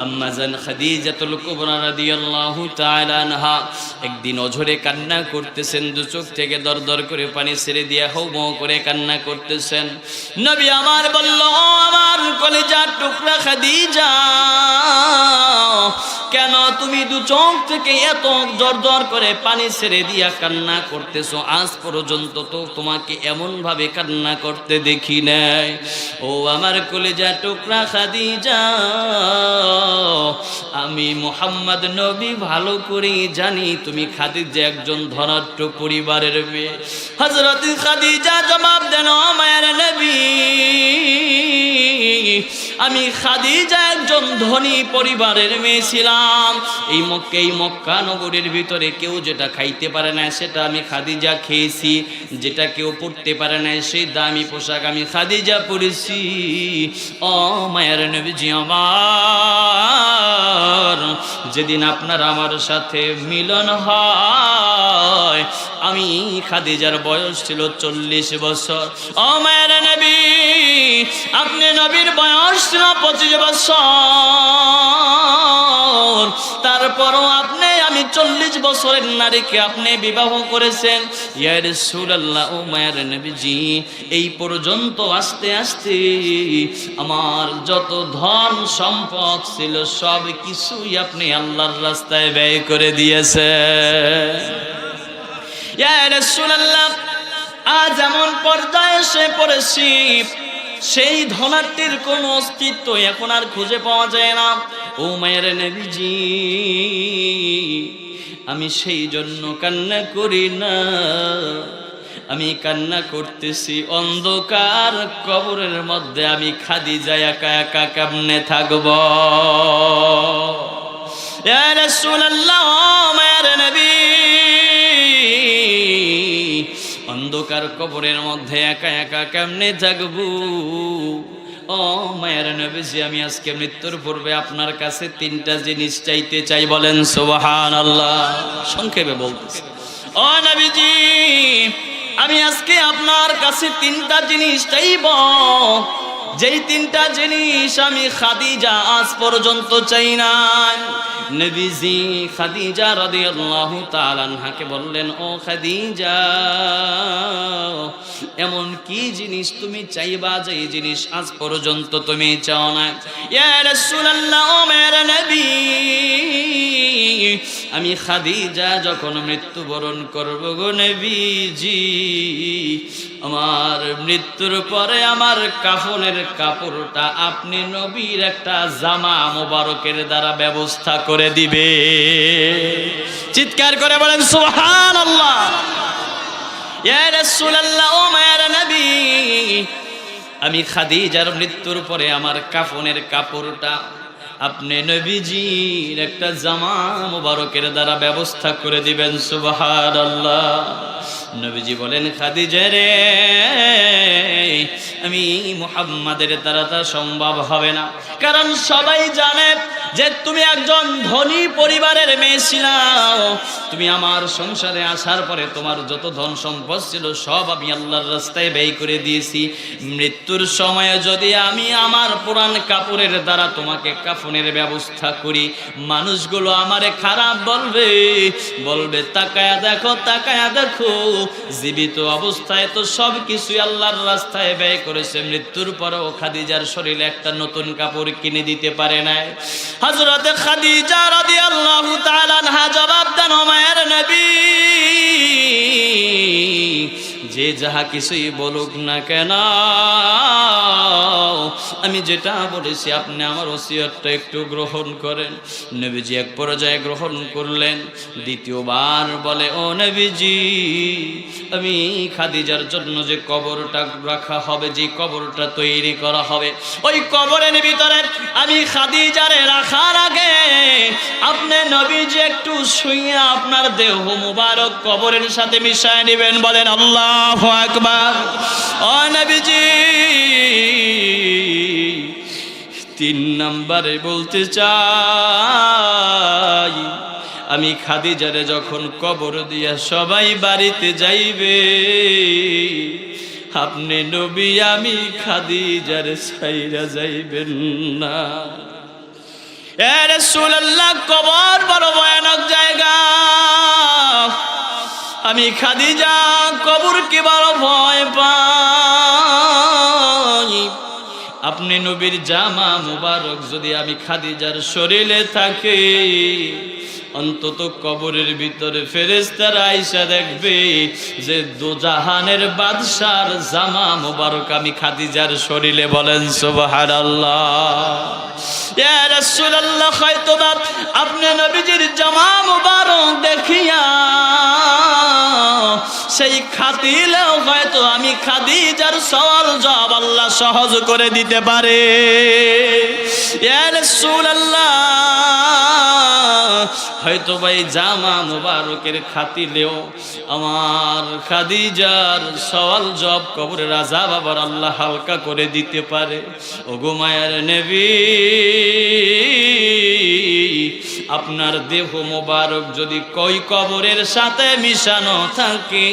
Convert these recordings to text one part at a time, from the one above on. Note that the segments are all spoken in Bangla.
আম্মাজান খাদিজাতুল কুবরা রাদিয়াল্লাহু তাআলা আনহা, একদিন অঝরে কান্না করতেছেন, দু চোখ থেকে দরদর করে পানি ছেড়ে দিয়া হৌ মৌ করে কান্না করতেছেন। নবী আমার বলল, "ও আমার কলেজার টুকরা খাদিজা, কেন তুমি দু চোখ থেকে এত দরদর করে পানি ছেড়ে দিয়া কান্না করতেছো? আজ পর্যন্ত তো তোমাকে এমন ভাবে কান্না করতে দেখি নাই। ও আমার কলেজা টুকরা খাদিজা আমি মোহাম্মদ নবী, ভালো করে জানি তুমি খাদিজা একজন ধনাঢ্য পরিবারের মেয়ে। হজরত খাদিজা জবাব দেন, "ও মায়ের নবী। আমি খাদিজা একজন ধনী পরিবারের মেয়ে ছিলাম। এই মক্কা এই মক্কা নগরীর ভিতরে কেউ যেটা খাইতে পারে না, সেটা আমি খাদিজা খেয়েছি। যেটা কেউ পড়তে পারে না, সেই দামি পোশাক আমি খাদিজা পরেছি। ও মায়ের নবীজি আমার, যেদিন আপনার আমার সাথে মিলন হয়, আমি খাদিজার বয়স ছিল চল্লিশ বছর। ও মায়ের নবী, আপনি নবীর বয়স পঁচিশ বছর। তারপরও আপনি, আমি চল্লিশ বছরের নারীকে আপনি বিবাহ করেছেন। ইয়ার সুরাল্লাহ ও মায়ের নবীজি, এই পর্যন্ত আস্তে আস্তে আমার যত ধন সম্পদ ছিল, সব কিছুই আপনি আল্লাহর রাস্তায় ব্যয় করে দিয়েছেন। ইয়া রাসূলুল্লাহ, আজ এমন পর্যায়ে এসে পড়েছি সেই ধনাত্মীর কোনো অস্তিত্ব এখন আর খুঁজে পাওয়া যায় না। ও মায়ের নবীজি, আমি সেই জন্য কান্না করি না। আমি কান্না করতেছি অন্ধকার কবরের মধ্যে, আমি খাদি যায় একা একা কেমনে থাকব? রাসূলুল্লাহ মায়ের নবী কবরের মধ্যে একা একা কেমনে থাকব? ও মায়ের নবীজি, আমি আজকে মৃত্যুর পূর্বে আপনার কাছে তিনটা জিনিস চাইতে চাই, বলেন সোবাহান আল্লাহ সংক্ষেপে বলতেছি। ও নবীজি, আমি আজকে আপনার কাছে তিনটা জিনিস চাইব। যেই তিনটা জিনিস আমি খাদিজা আজ পর্যন্ত চাই না নবীজি খাদিজা রাদিয়াল্লাহু তাআলা আনহাকে বললেন, ও খাদিজা, এমন কি জিনিস তুমি চাইবা যে জিনিস আজ পর্যন্ত তুমি চাও না? ইয়া রাসূলুল্লাহ, ও মেরা নবী আমি খাদিজা যখন মৃত্যুবরণ করব গো নবীজি, আমার মৃত্যুর পরে আমার কাফনের কাপড়টা আপনি নবীর একটা জামা মোবারকের দ্বারা ব্যবস্থা করে দিবে। চিৎকার করে বলেন সুহান আল্লাহ আমি খাদিজার মৃত্যুর পরে আমার কাফনের কাপড়টা আপনি নবীজির একটা জামা মুবারকের দ্বারা ব্যবস্থা করে দিবেন সুবাহার আল্লাহ নবীজি বলেন, খাদিজে রে, আমি মুহাম্মাদের দ্বারা তা সম্ভব হবে না। কারণ সবাই জানে যে তুমি একজন ধনী পরিবারের মেয়ে ছিলাও তুমি আমার সংসারে আসার পরে তোমার যত ধন সম্পদ ছিল, সব আমি আল্লাহর রাস্তায় ব্যয় করে দিয়েছি। মৃত্যুর সময়ে যদি আমি আমার পুরান কাপড়ের দ্বারা তোমাকে কাফনের ব্যবস্থা করি, মানুষগুলো আমারে খারাপ বলবে। বলবে, তাকায়া দেখো তাকায়া দেখো, জীবিত অবস্থায় তো সব কিছুই আল্লাহর রাস্তায় ব্যয় করেছে। মৃত্যুর পরেও খাদিজার শরীরে একটা নতুন কাপড় কিনে দিতে পারে নাই। হজরতে খাদিজা রাদিয়াল্লাহু তাআলা আনহা জবাব দেন মায়ের নবী যে যাহা কিছুই বলুক না কেন, আমি যেটা বলেছি, আপনি আমার ওসিয়তটা একটু গ্রহণ করেন। নবীজি এক পর্যায়ে গ্রহণ করলেন, দ্বিতীয়বার বলে, ও নবীজি, আমি খাদিজার জন্য যে কবরটা রাখা হবে, যে কবরটা তৈরি করা হবে, ওই কবরের ভিতরে আমি খাদিজারে রাখার আগে আপনি নবীজি একটু শুয়ে আপনার দেহ মুবারক কবরের সাথে মিশায় নেবেন বলেন আল্লাহ। আকবার। ও নবীজি, তিন নম্বরে বলতে চাই, আমি খাদিজারে যখন কবর দিয়া সবাই বাড়িতে যাইবে, আপনি নবী, আমি খাদিজার ছাইরা যাইবেন না। এ রাসূলুল্লাহ, কবর আমি খাদিজা কবর কি বড় ভয় পাই। আপনি নবীর জামা মুবারক যদি আমি খাদিজার শরীরে থাকে, অন্তত কবরের ভিতরে ফেরেস্তার আইসা দেখবে যে দোজাহানের বাদশার জামা মুবারক আমি খাদিজার শরীরে বলেন ইয়া রাসূলুল্লাহ হয়তো আপনি নবীজির জামা মুবারক দেখিয়া সেই খাতিলেও হয়তো আমি খাদিজার সওয়াল জবাব আল্লাহ সহজ করে দিতে পারে। রাসূলুল্লাহ। হয়তো ভাই জামা মুবারকের খাতিলেও আমার খাদিজার সওয়াল জব কবরের আজাব আবার আল্লাহ হালকা করে দিতে পারে। ও গোমায়ার নেবী, আপনার দেহ মোবারক যদি কই কবরের সাথে মিশানো থাকে,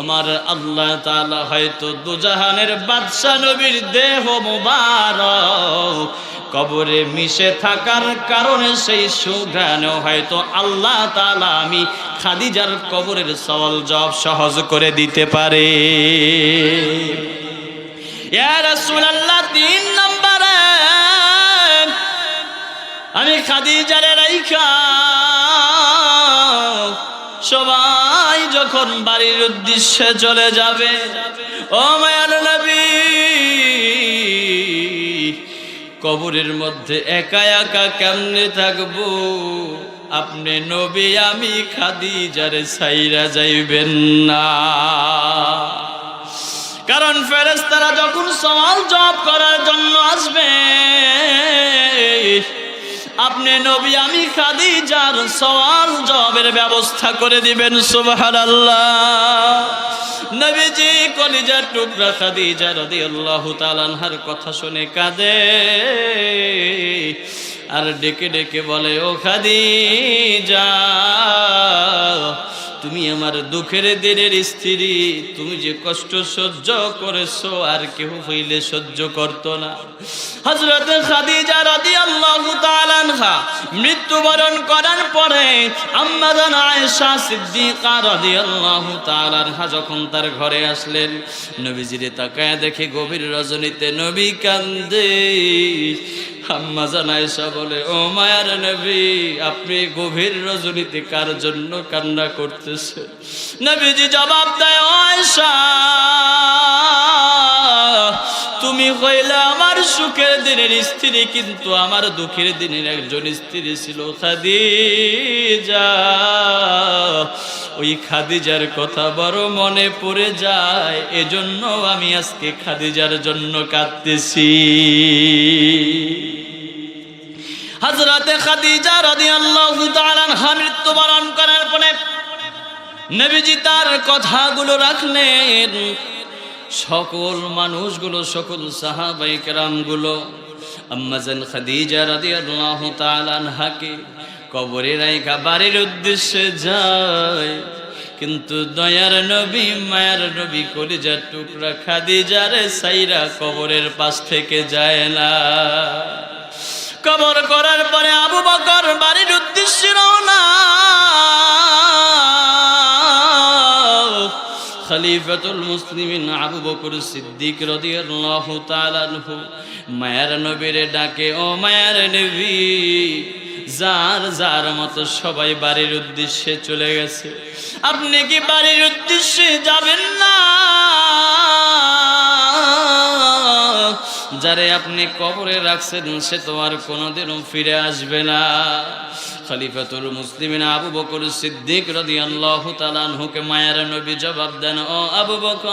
আমার আল্লাহ তাআলা হয়তো দুজাহানের বাদশা নবীর দেহ মোবারক কবরে মিশে থাকার কারণে সেই সুঘ্রাণেও হয়তো আল্লাহ তালা আমি খাদিজার কবরের সওয়াল জব সহজ করে দিতে পারে। তিন নম্বরে আমি খাদিজারে রাইখা সবাই যখন বাড়ির উদ্দেশ্যে চলে যাবে, ও মায়ার কবরের মধ্যে একা একা কেমনে থাকব? আপনি নবী, আমি খাদিজারে সাইরা যাইবেন না। কারণ ফেরেস্তারা যখন সওয়াল জবাব করার জন্য আসবে, আপনি নবী, আমি খাদিজার সওয়াল জবাবের ব্যবস্থা করে দিবেন, সুবহানাল্লাহ। নবীজি কলিজার টুকরা খাদিজা রাদিয়াল্লাহু তাআলা আনহার কথা শুনে কাঁদে। আর ডেকে ডেকে বলে, ও খাদিজা তুমি আমার দুঃখের দিনের স্ত্রী, তুমি যে কষ্ট সহ্য করেছ আর কেউ হইলে সহ্য করতো না। হযরত খাদিজা রাদিয়াল্লাহু তাআলা আনহা মৃত্যুবরণ করার পরে আম্মা জান আয়েশা সিদ্দিকা রাদিয়াল্লাহু তাআলা আনহা যখন তার ঘরে আসলেন, নবীজিরে তাকায় দেখে গভীর রজনীতে নবী কান্দে। আম্মা জান আয়েশা বলে, ও মায়ার নবী, আপনি গভীর রজনীতে কার জন্য কান্না করতেছে? নবীজি জবাব দেয়, ও আয়েশা, তুমি হইলে আমার সুখের দিনের স্ত্রী, কিন্তু আমার দুঃখের দিনের একজন স্ত্রী ছিল খাদিজা। ওই খাদিজার কথা বড় মনে পড়ে যায়, এজন্য আমি আজকে খাদিজার জন্য কাঁদতেছি। হজরতে খাদিজা রাদিয়াল্লাহু তাআলা মৃত্যুবরণ করার পরে নবীজি তার কথাগুলো রাখলেন। সকল মানুষগুলো, সকল সাহাবাই কেরামগুলো আম্মাজান খাদিজা রাদিয়াল্লাহু তাআলা আনহাকে কবরে রাইখা বাড়ির উদ্দেশ্যে যায়। কিন্তু দয়ার নবী, মায়ার নবী কলিজার টুকরা খাদিজারে সাইরা কবরের পাশ থেকে যায় না। কবর করার পরে আবু বকর বাড়ির উদ্দেশ্যে রওনা। খলিফাতুল মুসলিমিন আবু বকর সিদ্দিক রাদিয়াল্লাহু তাআলা আনহু মায়ার নবীরে ডাকে, ও মায়ার নবী, যার যার মতো সবাই বাড়ির উদ্দেশ্যে চলে গেছে। আপনি কি বাড়ির উদ্দেশ্যে যাবেন না? যারে আপনি কবরে রাখছেন, সে তো আর কোনোদিনও ফিরে আসবে না। খলিফাতুল মুসলিমিন আবু বকর সিদ্দিক রদি আল্লাহ তালানহুকে মায়ার নবী জবাব দেন, ও আবু বকর